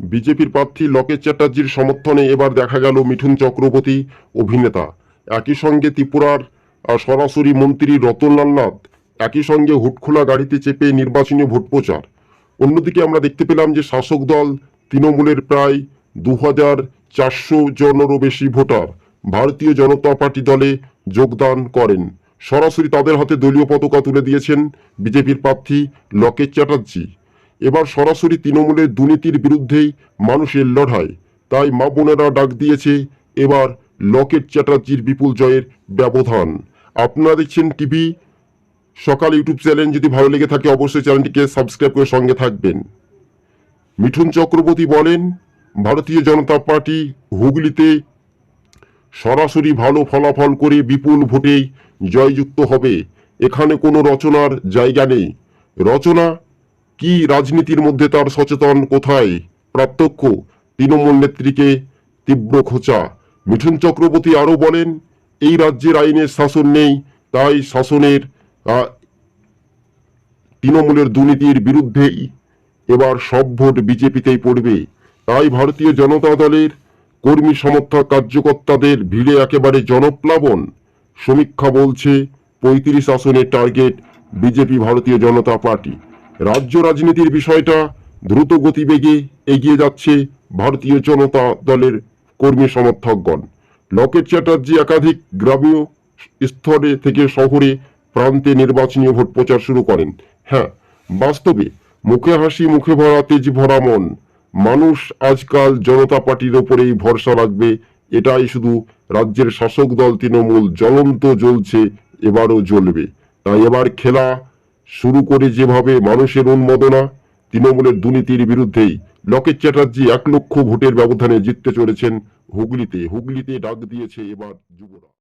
বিজেপির প্রার্থী লকেশ চ্যাটার্জির সমর্থনে এবার দেখা গেল মিঠুন চক্রবর্তী অভিনেতা। একই সঙ্গে ত্রিপুরার সরাসরি মন্ত্রী রতনলাল নাথ একই সঙ্গে হুটখোলা গাড়িতে চেপে নির্বাচনী ভোট প্রচার। অন্যদিকে আমরা দেখতে পেলাম যে শাসক দল তৃণমূলের প্রায় দু হাজার চারশো জনেরও বেশি ভোটার ভারতীয় জনতা পার্টি দলে যোগদান করেন। সরাসরি তাদের হাতে দলীয় পতাকা তুলে দিয়েছেন বিজেপির প্রার্থী লকেশ চ্যাটার্জি। এবার সরাসরি তৃণমূলের দুর্নীতির বিরুদ্ধেই মানুষের লড়াই। তাই মা বোনেরা ডাক দিয়েছে এবার লকেট চ্যাটার্জির বিপুল জয়ের ব্যবধান। আপনারা দেখছেন টিভি। সকাল ইউটিউব চ্যানেল যদি ভালো লেগে থাকে, অবশ্যই চ্যানেলটিকে সাবস্ক্রাইব করে সঙ্গে থাকবেন। মিঠুন চক্রবর্তী বলেন, ভারতীয় জনতা পার্টি হুগলিতে সরাসরি ভালো ফলাফল করে বিপুল ভোটেই জয়যুক্ত হবে। এখানে কোনো রচনার জায়গা নেই। রচনা কি রাজনীতির মধ্যে তার সচেতন কোথায়? প্রত্যক্ষ, তৃণমূল নেত্রীকে তীব্র খোঁচা। মিঠুন চক্রবর্তী আরও বলেন, এই রাজ্যের আইনের শাসন নেই, তাই শাসনের তৃণমূলের দুর্নীতির বিরুদ্ধেই এবার সব ভোট বিজেপিতেই পড়বে। তাই ভারতীয় জনতা দলের কর্মী সমর্থক কার্যকর্তাদের ভিড়ে একেবারে জনপ্লাবন। সমীক্ষা বলছে পঁয়ত্রিশ আসনের টার্গেট বিজেপি ভারতীয় জনতা পার্টি। রাজ্য রাজনীতির বিষয়টা দ্রুত গতিবেগে এগিয়ে যাচ্ছে ভারতীয় জনতা দলের কর্মী সমর্থকগণ। লকেট চ্যাটার্জি একাধিক গ্রামীয় স্তরে থেকে শহরে প্রান্তে নির্বাচনী ভোট প্রচার শুরু করেন। হ্যাঁ বাস্তবে মুখে হাসি, মুখে ভরা, তেজ ভরা মন। মানুষ আজকাল জনতা পার্টির ওপরেই ভরসা রাখবে, এটাই শুধু রাজ্যের শাসক দল তৃণমূল জ্বলন্ত জ্বলছে, এবারও জ্বলবে। তাই এবার খেলা শুরু করে যেভাবে মানুষের উন্মোদনা, তৃণমূলের দুর্নীতির বিরুদ্ধেই। লকেট চ্যাটার্জি এক লক্ষ ভোটের ব্যবধানে জিততে চলেছেন হুগলিতে। হুগলিতে ডাক দিয়েছে এবার যুবরা